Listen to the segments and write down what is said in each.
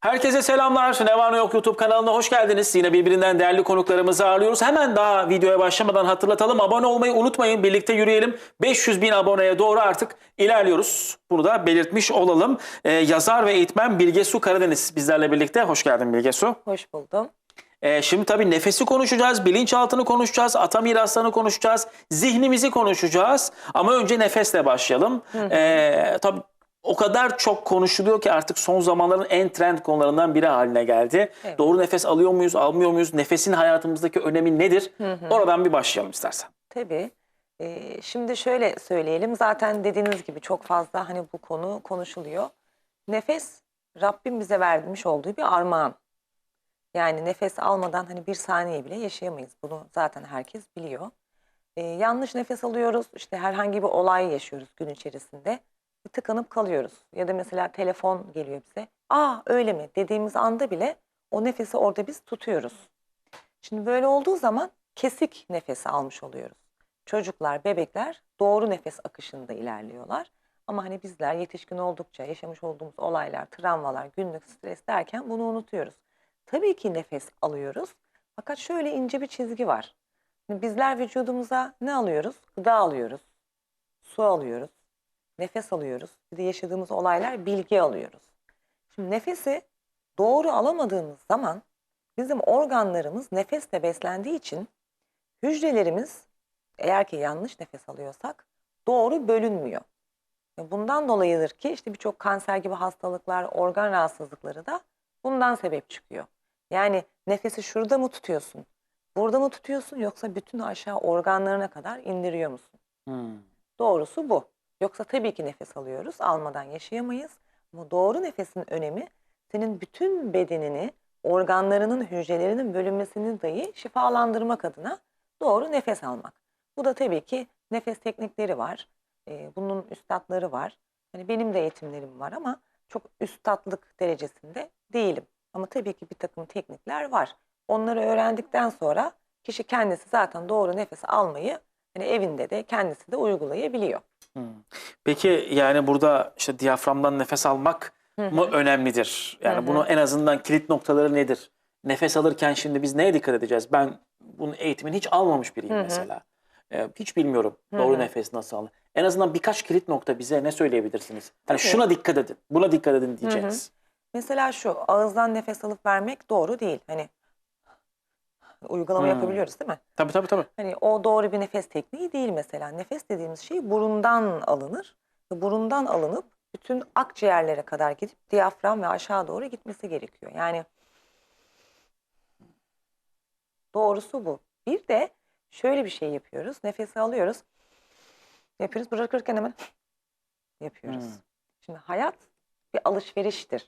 Herkese selamlar. Ne var ne yok YouTube kanalına hoş geldiniz. Yine birbirinden değerli konuklarımızı ağırlıyoruz. Hemen daha videoya başlamadan hatırlatalım. Abone olmayı unutmayın. Birlikte yürüyelim. 500 bin aboneye doğru artık ilerliyoruz. Bunu da belirtmiş olalım. Ee, yazar ve eğitmen Bilge Su Karadeniz bizlerle birlikte. Hoş geldin Bilge Su. Hoş buldum. Ee, şimdi tabii nefesi konuşacağız, bilinçaltını konuşacağız, ata miraslarını konuşacağız, zihnimizi konuşacağız. Ama önce nefesle başlayalım. Ee, tabii o kadar çok konuşuluyor ki artık son zamanların en trend konularından biri haline geldi. Evet. Doğru nefes alıyor muyuz, almıyor muyuz? Nefesin hayatımızdaki önemi nedir? Oradan bir başlayalım istersen. Tabii. Ee, şimdi şöyle söyleyelim. Zaten dediğiniz gibi çok fazla hani bu konu konuşuluyor. Nefes Rabbim bize vermiş olduğu bir armağan. Yani nefes almadan hani bir saniye bile yaşayamayız. Bunu zaten herkes biliyor. Ee, yanlış nefes alıyoruz. İşte herhangi bir olay yaşıyoruz gün içerisinde. Tıkanıp kalıyoruz. Ya da mesela telefon geliyor bize. Aa öyle mi dediğimiz anda bile o nefesi orada biz tutuyoruz. Şimdi böyle olduğu zaman kesik nefesi almış oluyoruz. Çocuklar, bebekler doğru nefes akışında ilerliyorlar. Ama hani bizler yetişkin oldukça yaşamış olduğumuz olaylar, travmalar, günlük stres derken bunu unutuyoruz. Tabii ki nefes alıyoruz. Fakat şöyle ince bir çizgi var. Şimdi bizler vücudumuza ne alıyoruz? Gıda alıyoruz, su alıyoruz, nefes alıyoruz. Bir de yaşadığımız olaylar bilgi alıyoruz. Şimdi nefesi doğru alamadığımız zaman bizim organlarımız nefesle beslendiği için hücrelerimiz eğer ki yanlış nefes alıyorsak doğru bölünmüyor. Bundan dolayıdır ki işte birçok kanser gibi hastalıklar, organ rahatsızlıkları da bundan sebep çıkıyor. Yani nefesi şurada mı tutuyorsun, burada mı tutuyorsun yoksa bütün aşağı organlarına kadar indiriyor musun? Hmm. Doğrusu bu. Yoksa tabii ki nefes alıyoruz, almadan yaşayamayız. Ama doğru nefesin önemi senin bütün bedenini, organlarının, hücrelerinin bölünmesini dahi şifalandırmak adına doğru nefes almak. Bu da tabii ki nefes teknikleri var. Ee, bunun üstadları var. Hani benim de eğitimlerim var ama çok üstadlık derecesinde değilim. Ama tabii ki bir takım teknikler var. Onları öğrendikten sonra kişi kendisi zaten doğru nefes almayı hani evinde de kendisi de uygulayabiliyor. Peki yani burada işte diyaframdan nefes almak mı önemlidir? Yani Hı hı. bunu en azından kilit noktaları nedir? Nefes alırken şimdi biz neye dikkat edeceğiz? Ben bunun eğitimini hiç almamış biriyim Hı hı. mesela. Ee, hiç bilmiyorum doğru hı. nefes nasıl alınır. En azından birkaç kilit nokta bize ne söyleyebilirsiniz? Hani şuna dikkat edin, buna dikkat edin diyeceğiniz. Mesela şu ağızdan nefes alıp vermek doğru değil. Hani uygulama Hmm. yapabiliyoruz değil mi? Tabii tabii tabii. Hani o doğru bir nefes tekniği değil mesela. Nefes dediğimiz şey burundan alınır. Burundan alınıp bütün akciğerlere kadar gidip diyafram ve aşağı doğru gitmesi gerekiyor. Yani doğrusu bu. Bir de şöyle bir şey yapıyoruz. Nefesi alıyoruz. Yapıyoruz. Bırakırken hemen yapıyoruz. Hmm. Şimdi hayat bir alışveriştir.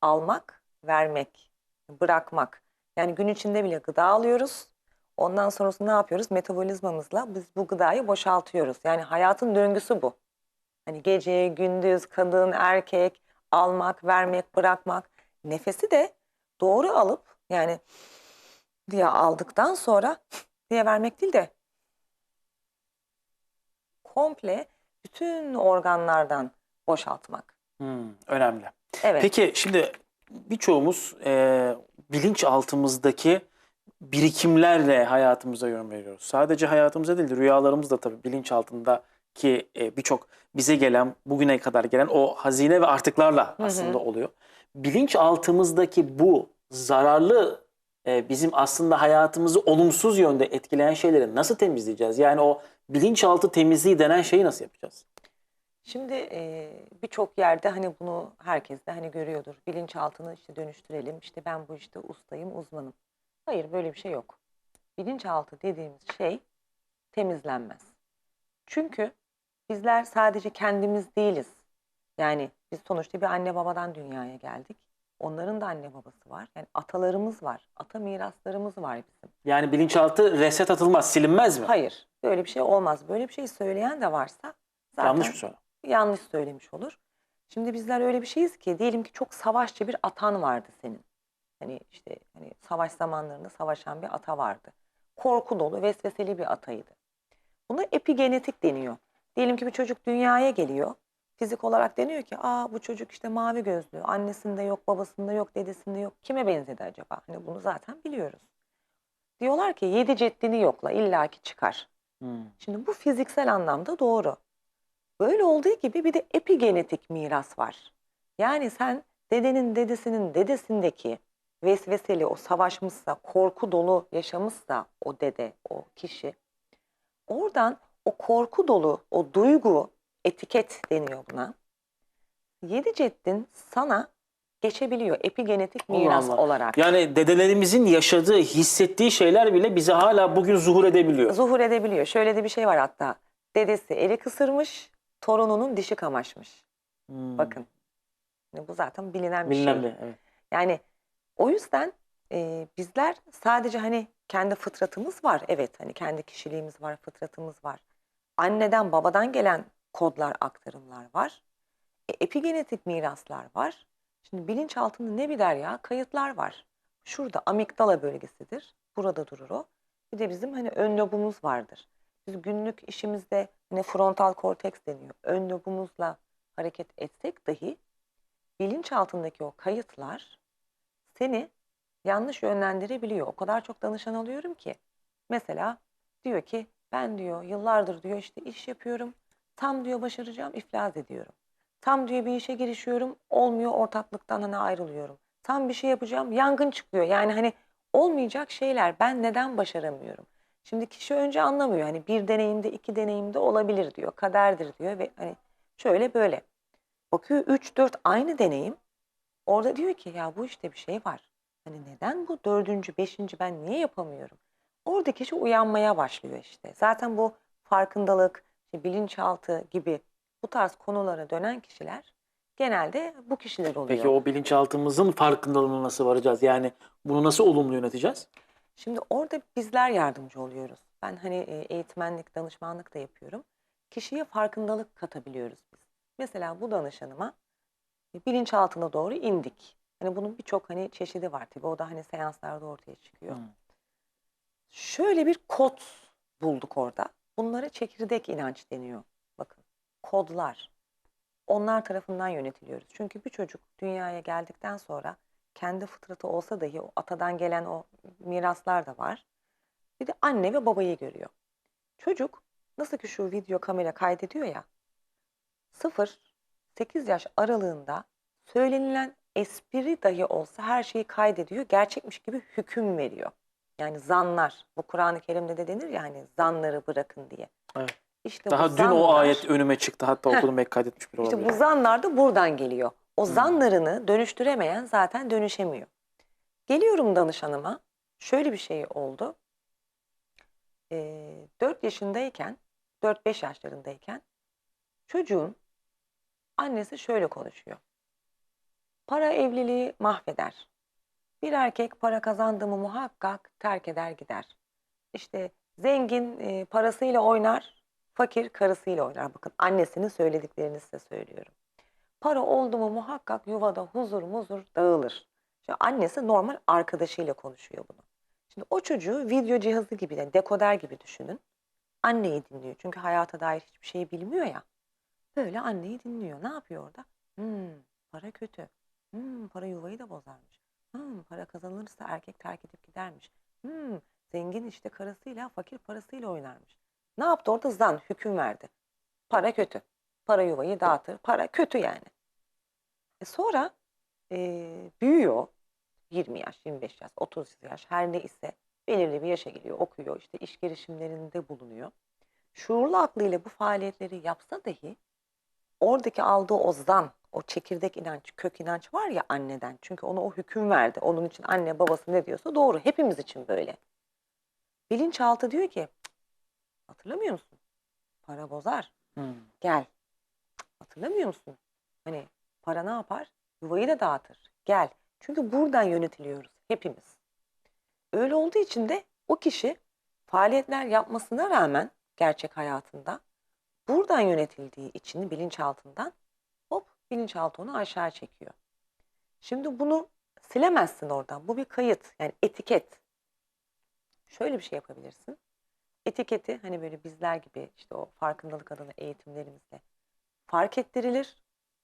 Almak, vermek, bırakmak. Yani gün içinde bile gıda alıyoruz. Ondan sonrasında ne yapıyoruz? Metabolizmamızla biz bu gıdayı boşaltıyoruz. Yani hayatın döngüsü bu. Hani gece, gündüz, kadın, erkek, almak, vermek, bırakmak. Nefesi de doğru alıp yani diye aldıktan sonra diye vermek değil de komple bütün organlardan boşaltmak. Hmm, önemli. Evet. Peki şimdi birçoğumuz e, bilinçaltımızdaki birikimlerle hayatımıza yön veriyoruz. Sadece hayatımıza değil, rüyalarımız da tabii bilinçaltındaki e, birçok bize gelen, bugüne kadar gelen o hazine ve artıklarla hı. aslında oluyor. Bilinçaltımızdaki bu zararlı e, bizim aslında hayatımızı olumsuz yönde etkileyen şeyleri nasıl temizleyeceğiz? Yani o bilinçaltı temizliği denen şeyi nasıl yapacağız? Şimdi e, birçok yerde hani bunu herkes de hani görüyordur. Bilinçaltını işte dönüştürelim. İşte ben bu işte ustayım, uzmanım. Hayır böyle bir şey yok. Bilinçaltı dediğimiz şey temizlenmez. Çünkü bizler sadece kendimiz değiliz. Yani biz sonuçta bir anne babadan dünyaya geldik. Onların da anne babası var. Yani atalarımız var. Ata miraslarımız var bizim. Yani bilinçaltı reset atılmaz, silinmez mi? Hayır böyle bir şey olmaz. Böyle bir şey söyleyen de varsa zaten Yanlış mı söylüyorum? Yanlış söylemiş olur. Şimdi bizler öyle bir şeyiz ki diyelim ki çok savaşçı bir atan vardı senin. Hani işte hani savaş zamanlarında savaşan bir ata vardı. Korku dolu, vesveseli bir ataydı. Buna epigenetik deniyor. Diyelim ki bir çocuk dünyaya geliyor. fizik olarak deniyor ki aa bu çocuk işte mavi gözlü, annesinde yok, babasında yok, dedesinde yok. Kime benzedi acaba? Hani bunu zaten biliyoruz. Diyorlar ki yedi ceddini yokla illaki çıkar. Hmm. Şimdi bu fiziksel anlamda doğru. Böyle olduğu gibi bir de epigenetik miras var. Yani sen dedenin dedesinin dedesindeki vesveseli o savaşmışsa, korku dolu yaşamışsa o dede, o kişi oradan o korku dolu, o duygu, etiket deniyor buna. Yedi ceddin sana geçebiliyor epigenetik Allah miras Allah. olarak. Yani dedelerimizin yaşadığı, hissettiği şeyler bile bize hala bugün zuhur edebiliyor. Zuhur edebiliyor. Şöyle de bir şey var hatta. Dedesi eli kısırmış, torununun dişi kamaşmış. Hmm. Bakın. Bu zaten bilinen bir Bilinen şey. bir, evet. Yani o yüzden e, bizler sadece hani kendi fıtratımız var. Evet hani kendi kişiliğimiz var, fıtratımız var. Anneden babadan gelen kodlar, aktarımlar var. E, epigenetik miraslar var. Şimdi bilinçaltında ne bir derya kayıtlar var. Şurada amigdala bölgesidir. Burada durur o. Bir de bizim hani ön lobumuz vardır. Biz günlük işimizde hani frontal korteks deniyor. Ön lobumuzla hareket etsek dahi bilinçaltındaki o kayıtlar seni yanlış yönlendirebiliyor. O kadar çok danışan alıyorum ki. Mesela diyor ki ben diyor yıllardır diyor işte iş yapıyorum. Tam diyor başaracağım iflas ediyorum. Tam diyor bir işe girişiyorum olmuyor ortaklıktan hani ayrılıyorum. Tam bir şey yapacağım yangın çıkıyor. Yani hani olmayacak şeyler ben neden başaramıyorum? Şimdi kişi önce anlamıyor hani bir deneyimde iki deneyimde olabilir diyor. Kaderdir diyor ve hani şöyle böyle. Bakıyor 3-4 aynı deneyim. Orada diyor ki ya bu işte bir şey var. Hani neden bu dördüncü, beşinci ben niye yapamıyorum? Orada kişi uyanmaya başlıyor işte. Zaten bu farkındalık, işte bilinçaltı gibi bu tarz konulara dönen kişiler genelde bu kişiler oluyor. Peki o bilinçaltımızın farkındalığına nasıl varacağız? Yani bunu nasıl olumlu yöneteceğiz? Şimdi orada bizler yardımcı oluyoruz. Ben hani e, eğitmenlik, danışmanlık da yapıyorum. Kişiye farkındalık katabiliyoruz biz. Mesela bu danışanıma e, bilinçaltına doğru indik. Hani bunun birçok hani çeşidi var tabii. O da hani seanslarda ortaya çıkıyor. Hmm. Şöyle bir kod bulduk orada. Bunlara çekirdek inanç deniyor. Bakın kodlar. Onlar tarafından yönetiliyoruz. Çünkü bir çocuk dünyaya geldikten sonra kendi fıtratı olsa dahi o atadan gelen o miraslar da var. Bir de anne ve babayı görüyor. Çocuk nasıl ki şu video kamera kaydediyor ya 0-8 yaş aralığında söylenilen espri dahi olsa her şeyi kaydediyor. Gerçekmiş gibi hüküm veriyor. Yani zanlar. Bu Kur'an-ı Kerim'de de denir ya hani zanları bırakın diye. Evet. İşte bu Daha dün o zanlar- ayet önüme çıktı. Hatta okudum belki kaydetmiş işte olabilir. bu zanlar da buradan geliyor. O zanlarını dönüştüremeyen zaten dönüşemiyor. Geliyorum danışanıma. Şöyle bir şey oldu. Ee, 4 yaşındayken, 4-5 yaşlarındayken çocuğun annesi şöyle konuşuyor. Para evliliği mahveder. Bir erkek para kazandı mı muhakkak terk eder gider. İşte zengin e, parasıyla oynar, fakir karısıyla oynar. Bakın annesinin söylediklerini size söylüyorum. Para oldu mu muhakkak yuvada huzur muzur dağılır. Şimdi annesi normal arkadaşıyla konuşuyor bunu. Şimdi o çocuğu video cihazı gibi, yani dekoder gibi düşünün. Anneyi dinliyor. Çünkü hayata dair hiçbir şey bilmiyor ya. Böyle anneyi dinliyor. Ne yapıyor orada? Hmm, para kötü. Hmm, para yuvayı da bozarmış. Hmm, para kazanılırsa erkek terk edip gidermiş. Hmm, zengin işte karısıyla fakir parasıyla oynarmış. Ne yaptı orada? Zan, hüküm verdi. Para kötü. Para yuvayı dağıtır. Para kötü yani. E sonra e, büyüyor. 20 yaş, 25 yaş, 30 yaş her ne ise belirli bir yaşa geliyor, okuyor, işte iş girişimlerinde bulunuyor. Şuurlu aklıyla bu faaliyetleri yapsa dahi oradaki aldığı o zan, o çekirdek inanç, kök inanç var ya anneden. Çünkü ona o hüküm verdi. Onun için anne babası ne diyorsa doğru. Hepimiz için böyle. Bilinçaltı diyor ki "Cık, hatırlamıyor musun? Para bozar. Hmm. Gel. Hatırlamıyor musun? Hani para ne yapar? Yuvayı da dağıtır. Gel. Çünkü buradan yönetiliyoruz hepimiz. Öyle olduğu için de o kişi faaliyetler yapmasına rağmen gerçek hayatında buradan yönetildiği için bilinçaltından hop bilinçaltı onu aşağı çekiyor. Şimdi bunu silemezsin oradan. Bu bir kayıt yani etiket. Şöyle bir şey yapabilirsin. Etiketi hani böyle bizler gibi işte o farkındalık adına eğitimlerimizle fark ettirilir.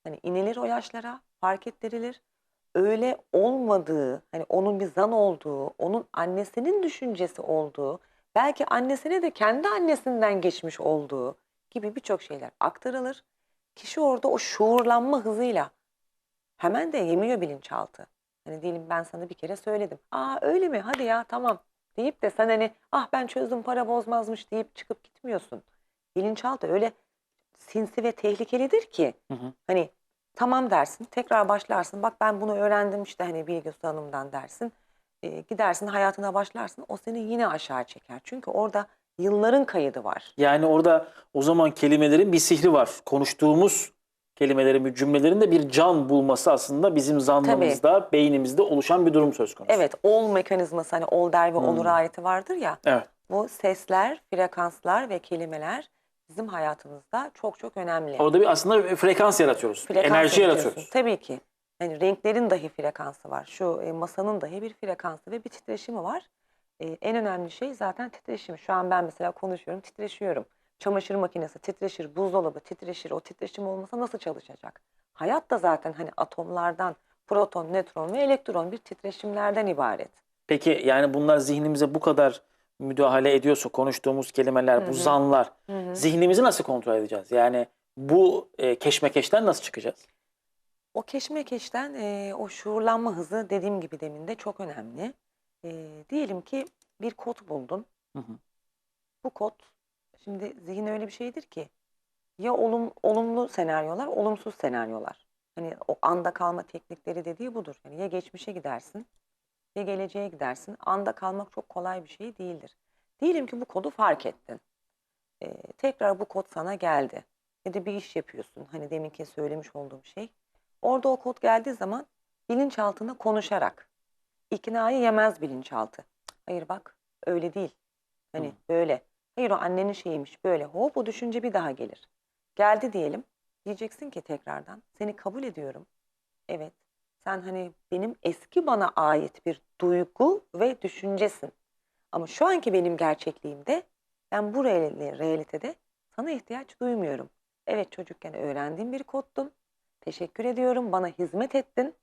Hani inilir o yaşlara, fark ettirilir. Öyle olmadığı, hani onun bir zan olduğu, onun annesinin düşüncesi olduğu, belki annesine de kendi annesinden geçmiş olduğu gibi birçok şeyler aktarılır. Kişi orada o şuurlanma hızıyla hemen de yemiyor bilinçaltı. Hani diyelim ben sana bir kere söyledim. Aa öyle mi? Hadi ya tamam deyip de sen hani ah ben çözdüm para bozmazmış deyip çıkıp gitmiyorsun. Bilinçaltı öyle sinsi ve tehlikelidir ki Hı hı. hani tamam dersin tekrar başlarsın bak ben bunu öğrendim işte hani Bilge Hanım'dan dersin. Ee, gidersin hayatına başlarsın o seni yine aşağı çeker. Çünkü orada yılların kaydı var. Yani orada o zaman kelimelerin bir sihri var. Konuştuğumuz kelimelerin, cümlelerin de bir can bulması aslında bizim zannımızda, beynimizde oluşan bir durum söz konusu. Evet ol mekanizması hani ol der ve olur Hmm. ayeti vardır ya. Evet. Bu sesler, frekanslar ve kelimeler bizim hayatımızda çok çok önemli. Orada bir aslında frekans yaratıyoruz. Frekans enerji yaratıyoruz. Tabii ki. Yani renklerin dahi frekansı var. Şu e, masanın dahi bir frekansı ve bir titreşimi var. E, en önemli şey zaten titreşim. Şu an ben mesela konuşuyorum, titreşiyorum. Çamaşır makinesi titreşir, buzdolabı titreşir. O titreşim olmasa nasıl çalışacak? Hayat da zaten hani atomlardan, proton, nötron ve elektron bir titreşimlerden ibaret. Peki yani bunlar zihnimize bu kadar müdahale ediyorsa konuştuğumuz kelimeler, Hı bu zanlar Hı hı. zihnimizi nasıl kontrol edeceğiz? Yani bu e, keşmekeşten nasıl çıkacağız? O keşmekeşten e, o şuurlanma hızı dediğim gibi demin de çok önemli. E, diyelim ki bir kod buldun. Hı hı. Bu kod şimdi zihin öyle bir şeydir ki ya olum, olumlu senaryolar, olumsuz senaryolar. Hani o anda kalma teknikleri dediği budur. Yani ya geçmişe gidersin ya geleceğe gidersin. Anda kalmak çok kolay bir şey değildir. Diyelim ki bu kodu fark ettin. E, tekrar bu kod sana geldi. Ya da bir iş yapıyorsun. Hani deminki söylemiş olduğum şey. Orada o kod geldiği zaman bilinçaltında konuşarak iknayı yemez bilinçaltı. Hayır bak öyle değil. Hani Hı. böyle. Hayır o annenin şeyiymiş böyle. Hop o düşünce bir daha gelir. Geldi diyelim. Diyeceksin ki tekrardan seni kabul ediyorum. Evet. Sen hani benim eski bana ait bir duygu ve düşüncesin. Ama şu anki benim gerçekliğimde ben bu real- realitede sana ihtiyaç duymuyorum. Evet çocukken öğrendiğim bir koddun. Teşekkür ediyorum. Bana hizmet ettin.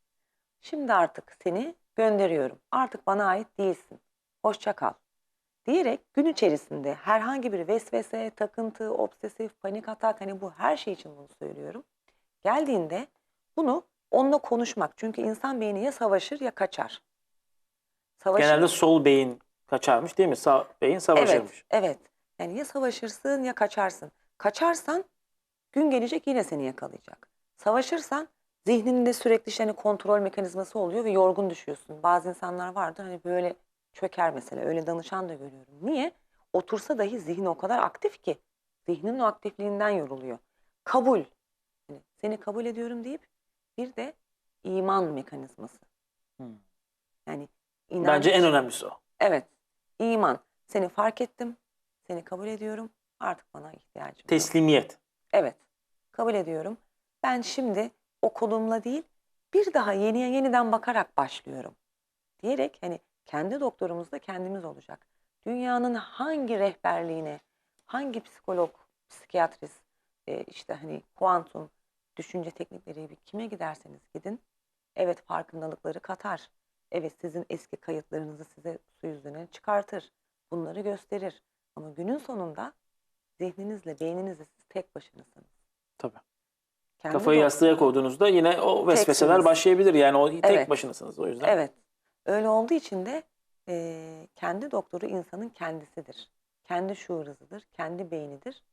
Şimdi artık seni gönderiyorum. Artık bana ait değilsin. Hoşça kal. Diyerek gün içerisinde herhangi bir vesvese, takıntı, obsesif, panik atak hani bu her şey için bunu söylüyorum. Geldiğinde bunu onunla konuşmak. Çünkü insan beyni ya savaşır ya kaçar. Savaşır. Genelde sol beyin kaçarmış değil mi? Sağ beyin savaşırmış. Evet, evet. Yani ya savaşırsın ya kaçarsın. Kaçarsan gün gelecek yine seni yakalayacak. Savaşırsan zihninde sürekli işte hani kontrol mekanizması oluyor ve yorgun düşüyorsun. Bazı insanlar vardır hani böyle çöker mesela. Öyle danışan da görüyorum. Niye? Otursa dahi zihin o kadar aktif ki. Zihnin o aktifliğinden yoruluyor. Kabul. Hani seni kabul ediyorum deyip bir de iman mekanizması. Hmm. Yani Bence en inanç- önemlisi o. Evet. iman. Seni fark ettim. Seni kabul ediyorum. Artık bana ihtiyacım yok. Teslimiyet. Evet. Kabul ediyorum. Ben şimdi o kodumla değil bir daha yeniye yeniden bakarak başlıyorum. Diyerek hani kendi doktorumuz da kendimiz olacak. Dünyanın hangi rehberliğine, hangi psikolog, psikiyatrist, e, işte hani kuantum düşünce teknikleri bir kime giderseniz gidin. Evet farkındalıkları katar. Evet sizin eski kayıtlarınızı size su yüzüne çıkartır. Bunları gösterir. Ama günün sonunda zihninizle, beyninizle siz tek başınasınız. Tabii. Kendi Kafayı yastığa koyduğunuzda yine o vesveseler Teksiniz. başlayabilir. Yani o tek Evet. başınasınız o yüzden. Evet. Öyle olduğu için de eee, kendi doktoru insanın kendisidir. Kendi şuur hızıdır, kendi beynidir.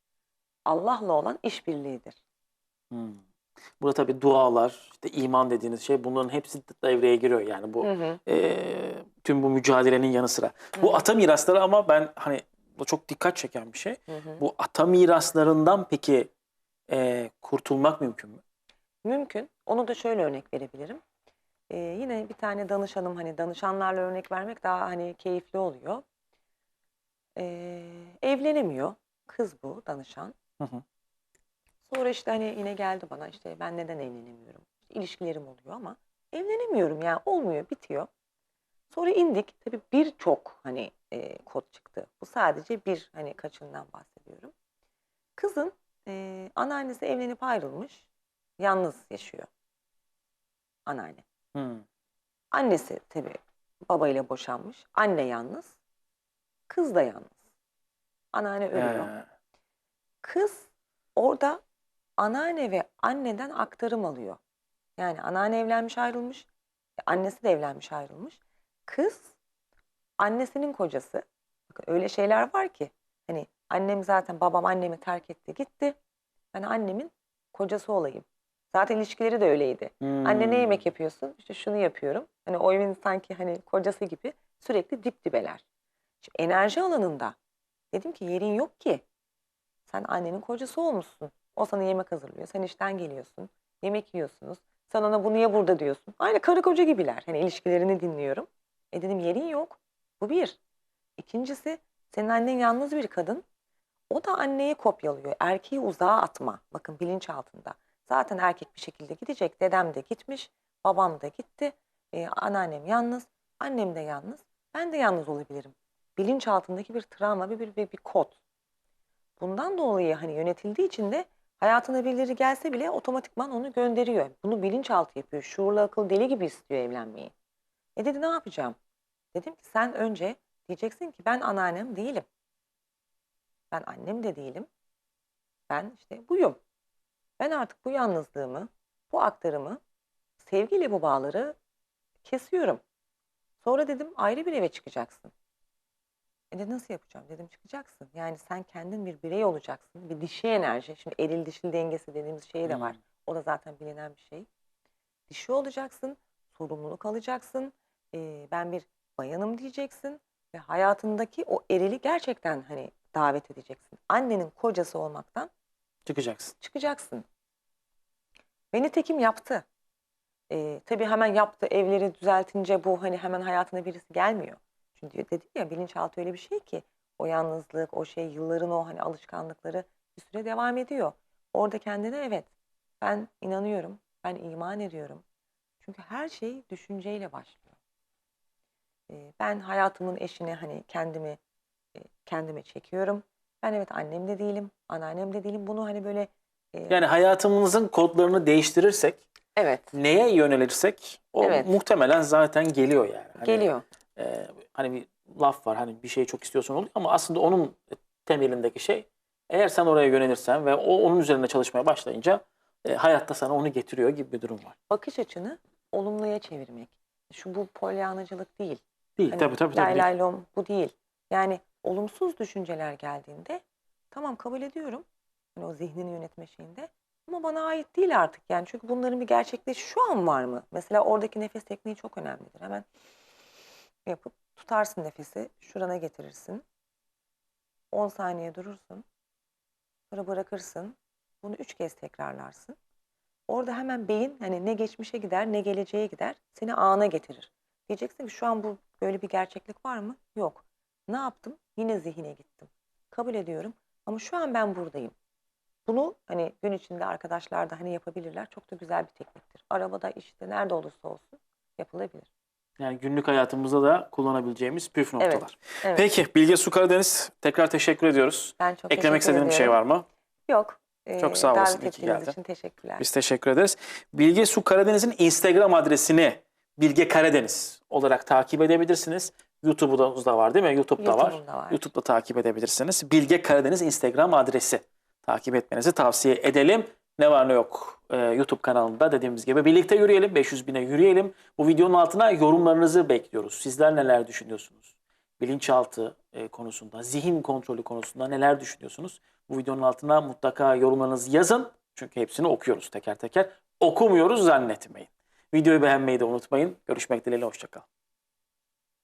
Allah'la olan işbirliğidir. Hmm. Burada tabii dualar, işte iman dediğiniz şey bunların hepsi devreye giriyor. Yani bu Hı hı. eee, tüm bu mücadelenin yanı sıra. Bu ata mirasları ama ben hani bu çok dikkat çeken bir şey. Hı hı. Bu ata miraslarından peki eee, kurtulmak mümkün mü? Mümkün. Onu da şöyle örnek verebilirim. Ee, yine bir tane danışanım hani danışanlarla örnek vermek daha hani keyifli oluyor. Ee, evlenemiyor. Kız bu danışan. Hı hı. Sonra işte hani yine geldi bana işte ben neden evlenemiyorum? İşte ilişkilerim oluyor ama evlenemiyorum ya olmuyor bitiyor. Sonra indik tabii birçok hani e, kod çıktı. Bu sadece bir hani kaçından bahsediyorum. Kızın e, anneannesi evlenip ayrılmış. Yalnız yaşıyor. Anneanne. Hmm. Annesi tabii babayla boşanmış. Anne yalnız. Kız da yalnız. Anneanne ölüyor. Ee, Kız orada anneanne ve anneden aktarım alıyor. Yani anneanne evlenmiş ayrılmış. Annesi de evlenmiş ayrılmış. Kız annesinin kocası. Bakın öyle şeyler var ki. Hani annem zaten babam annemi terk etti gitti. Ben annemin kocası olayım. Zaten ilişkileri de öyleydi. Anne ne hmm. yemek yapıyorsun? İşte şunu yapıyorum. Hani o evin sanki hani kocası gibi sürekli dip dibeler. Şimdi enerji alanında dedim ki yerin yok ki. Sen annenin kocası olmuşsun. O sana yemek hazırlıyor. Sen işten geliyorsun. Yemek yiyorsunuz. Sen ona bu niye burada diyorsun. Aynı karı koca gibiler. Hani ilişkilerini dinliyorum. E dedim yerin yok. Bu bir. İkincisi senin annen yalnız bir kadın. O da anneyi kopyalıyor. Erkeği uzağa atma. Bakın bilinç altında. Zaten erkek bir şekilde gidecek. Dedem de gitmiş. Babam da gitti. Ee, anneannem yalnız. Annem de yalnız. Ben de yalnız olabilirim. Bilinç altındaki bir travma, bir, bir, bir, bir kod. Bundan dolayı hani yönetildiği için de hayatına birileri gelse bile otomatikman onu gönderiyor. Bunu bilinçaltı yapıyor. Şuurlu akıl deli gibi istiyor evlenmeyi. E dedi ne yapacağım? Dedim ki sen önce diyeceksin ki ben anneannem değilim. Ben annem de değilim. Ben işte buyum. Ben artık bu yalnızlığımı, bu aktarımı, sevgiyle bu bağları kesiyorum. Sonra dedim ayrı bir eve çıkacaksın. E dedi nasıl yapacağım? Dedim çıkacaksın. Yani sen kendin bir birey olacaksın. Bir dişi enerji. Şimdi eril dişil dengesi dediğimiz şey de var. Hmm. O da zaten bilinen bir şey. Dişi olacaksın. Sorumluluk alacaksın. e, ben bir bayanım diyeceksin. Ve hayatındaki o erili gerçekten hani davet edeceksin. Annenin kocası olmaktan Çıkacaksın. çıkacaksın. Ve nitekim yaptı. Ee, tabii hemen yaptı. Evleri düzeltince bu hani hemen hayatına birisi gelmiyor. Çünkü diyor, dedi ya bilinçaltı öyle bir şey ki o yalnızlık, o şey yılların o hani alışkanlıkları bir süre devam ediyor. Orada kendine evet ben inanıyorum, ben iman ediyorum. Çünkü her şey düşünceyle başlıyor. Ee, ben hayatımın eşine hani kendimi e, kendime çekiyorum. Ben evet annem de değilim, anneannem de değilim. Bunu hani böyle e, Yani hayatımızın kodlarını değiştirirsek, evet neye yönelirsek o Evet. muhtemelen zaten geliyor yani. Hani, geliyor. E, hani bir laf var hani bir şey çok istiyorsun oluyor ama aslında onun temelindeki şey eğer sen oraya yönelirsen ve o onun üzerinde çalışmaya başlayınca e, hayatta sana onu getiriyor gibi bir durum var. Bakış açını olumluya çevirmek. Şu bu polyanacılık değil. Değil Hani tabii tabii tabii. lay lom bu değil. Yani olumsuz düşünceler geldiğinde tamam kabul ediyorum. Hani o zihnini yönetme şeyinde. Ama bana ait değil artık yani. Çünkü bunların bir gerçekleşi şu an var mı? Mesela oradaki nefes tekniği çok önemlidir. Hemen yapıp tutarsın nefesi. Şurana getirirsin. 10 saniye durursun. Sonra bırakırsın. Bunu 3 kez tekrarlarsın. Orada hemen beyin hani ne geçmişe gider ne geleceğe gider. Seni ana getirir. Diyeceksin ki şu an bu böyle bir gerçeklik var mı? Yok. Ne yaptım? Yine zihine gittim. Kabul ediyorum ama şu an ben buradayım. Bunu hani gün içinde arkadaşlar da hani yapabilirler. Çok da güzel bir tekniktir. Arabada işte nerede olursa olsun yapılabilir. Yani günlük hayatımızda da kullanabileceğimiz püf Evet, noktalar. evet. Peki Bilge Su Karadeniz tekrar teşekkür ediyoruz. Ben çok Eklemek istediğin bir şey var mı? Yok. Çok Ee, sağ olasın, Davet ettiğiniz için teşekkürler. Biz teşekkür ederiz. Bilge Su Karadeniz'in Instagram adresini Bilge Karadeniz olarak takip edebilirsiniz. YouTube'da da var değil mi? YouTube'da var. YouTube'um da var. YouTube'da takip edebilirsiniz. Bilge Karadeniz Instagram adresi takip etmenizi tavsiye edelim. Ne var ne yok Ee, YouTube kanalında dediğimiz gibi birlikte yürüyelim. 500 bine yürüyelim. Bu videonun altına yorumlarınızı bekliyoruz. Sizler neler düşünüyorsunuz? Bilinçaltı e, konusunda, zihin kontrolü konusunda neler düşünüyorsunuz? Bu videonun altına mutlaka yorumlarınızı yazın. Çünkü hepsini okuyoruz teker teker. Okumuyoruz zannetmeyin. Videoyu beğenmeyi de unutmayın. Görüşmek dileğiyle. Hoşçakalın.